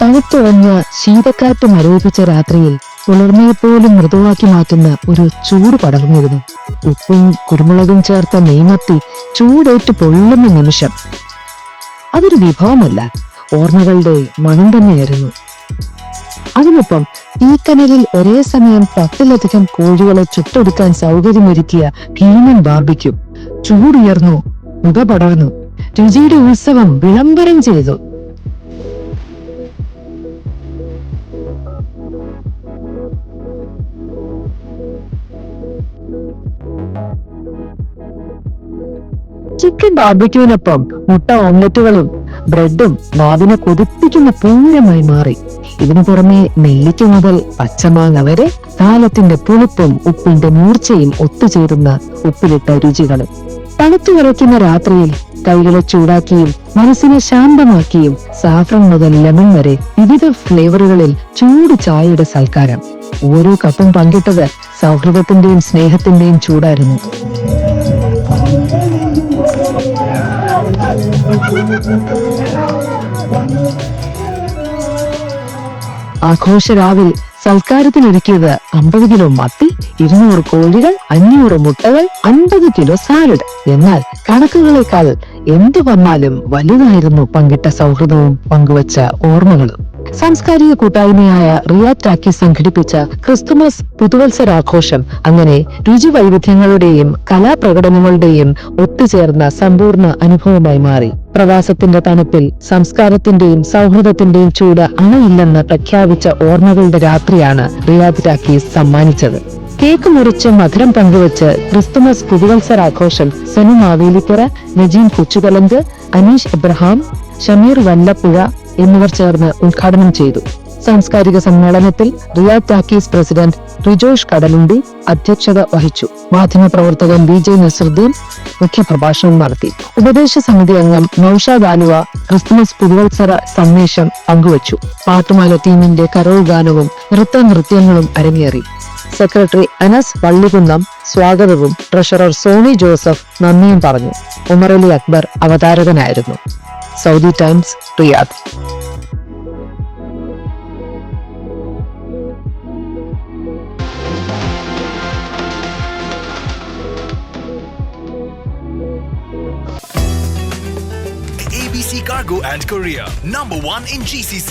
തണുത്തുറഞ്ഞ ശീതക്കാറ്റ് മരവിപ്പിച്ച രാത്രിയിൽ പുലർമയെപ്പോലും മൃദുവാക്കി മാറ്റുന്ന ഒരു ചൂട് പടർന്നിരുന്നു. ഉപ്പും കുരുമുളകും ചേർത്ത നെയ്മത്തി ചൂടേറ്റ് പൊള്ളുന്ന നിമിഷം. അതൊരു വിഭവമല്ല ഓർമ്മകളുടെ മണം തന്നെയായിരുന്നു. അതിനൊപ്പം ഈ കനലിൽ ഒരേ സമയം പത്തിലധികം കോഴികളെ ചുട്ടെടുക്കാൻ സൗകര്യമൊരുക്കിയ ഭീമൻ ബാർബിക്കും ചൂടുയർന്നു മുഖ പടർന്നു രുചിയുടെ ഉത്സവം വിളംബരം ചെയ്തു. ബാർബിക്യൂവിനൊപ്പം മുട്ട ഓംലെറ്റുകളും ബ്രെഡും നാവിനെ കൊതിപ്പിക്കുന്ന പൂരമായി മാറി. ഇതിനു പുറമെ നെല്ലിക്ക മുതൽ പച്ചമാങ്ങ വരെ കാലത്തിന്റെ പുളിപ്പും ഉപ്പിന്റെ മൂർച്ചയും ഒത്തുചേരുന്ന ഉപ്പിലിട്ട രുചികളും. തണുത്തു വിറയ്ക്കുന്ന രാത്രിയിൽ കൈകളെ ചൂടാക്കിയും മനസ്സിനെ ശാന്തമാക്കിയും സാഫ്രൺ മുതൽ ലെമൺ വരെ വിവിധ ഫ്ലേവറുകളിൽ ചൂട് ചായയുടെ സൽക്കാരം. ഓരോ കപ്പും പങ്കിട്ടത് സൗഹൃദത്തിന്റെയും സ്നേഹത്തിന്റെയും ചൂടായിരുന്നു. ആഘോഷരാവിൽ സൽക്കാരത്തിനൊരുക്കിയത് അമ്പത് കിലോ മത്തി ഇരുന്നൂറ് കോഴികൾ അഞ്ഞൂറ് മുട്ടകൾ അൻപത് കിലോ സാലഡ്. എന്നാൽ കണക്കുകളെക്കാൾ എന്തു വന്നാലും വലുതായിരുന്നു പങ്കിട്ട സൗഹൃദവും പങ്കുവച്ച ഓർമ്മകളും. സാംസ്കാരിക കൂട്ടായ്മയായ റിയാറ്റാക്കി സംഘടിപ്പിച്ച ക്രിസ്തുമസ് പുതുവത്സരാഘോഷം അങ്ങനെ രുചി വൈവിധ്യങ്ങളുടെയും കലാപ്രകടനങ്ങളുടെയും ഒത്തുചേർന്ന സമ്പൂർണ അനുഭവമായി മാറി. പ്രവാസത്തിന്റെ തണുപ്പിൽ സംസ്കാരത്തിന്റെയും സൗഹൃദത്തിന്റെയും ചൂട് അണയില്ലെന്ന് പ്രഖ്യാപിച്ച ഓർമ്മകളുടെ രാത്രിയാണ് റിയാദ് രാക്കീസ് സമ്മാനിച്ചത്. കേക്ക് മുറിച്ച് മധുരം പങ്കുവച്ച് ക്രിസ്തുമസ് പുതുവത്സരാഘോഷം സനു മാവേലിക്കര നജീം കൊച്ചുകലങ്ക് അനീഷ് എബ്രഹാം ഷമീർ വല്ലപ്പുഴ എന്നിവർ ചേർന്ന് ഉദ്ഘാടനം ചെയ്തു. സാംസ്കാരിക സമ്മേളനത്തിൽ Riyadh Talkies president Rijosh Kadalundi അധ്യക്ഷത വഹിച്ചു. മാധ്യമപ്രവർത്തകൻ ബി ജെ നസറുദ്ദീൻ മുഖ്യപ്രഭാഷണം നടത്തി. ഉപദേശ സമിതി അംഗം നൌഷാദ് ആലുവ ക്രിസ്മസ് പുതുവത്സര സന്ദേശം പങ്കുവച്ചു. പാട്ടുമാല ടീമിന്റെ കരോൾ ഗാനവും നൃത്ത നൃത്യങ്ങളും അരങ്ങേറി. സെക്രട്ടറി അനസ് വള്ളികുന്നം സ്വാഗതവും ട്രഷറർ സോണി ജോസഫ് നന്ദിയും പറഞ്ഞു. Umarali Akbar അവതാരകനായിരുന്നു. Saudi Times Riyadh. ABC Cargo and Korea, number one in GCC.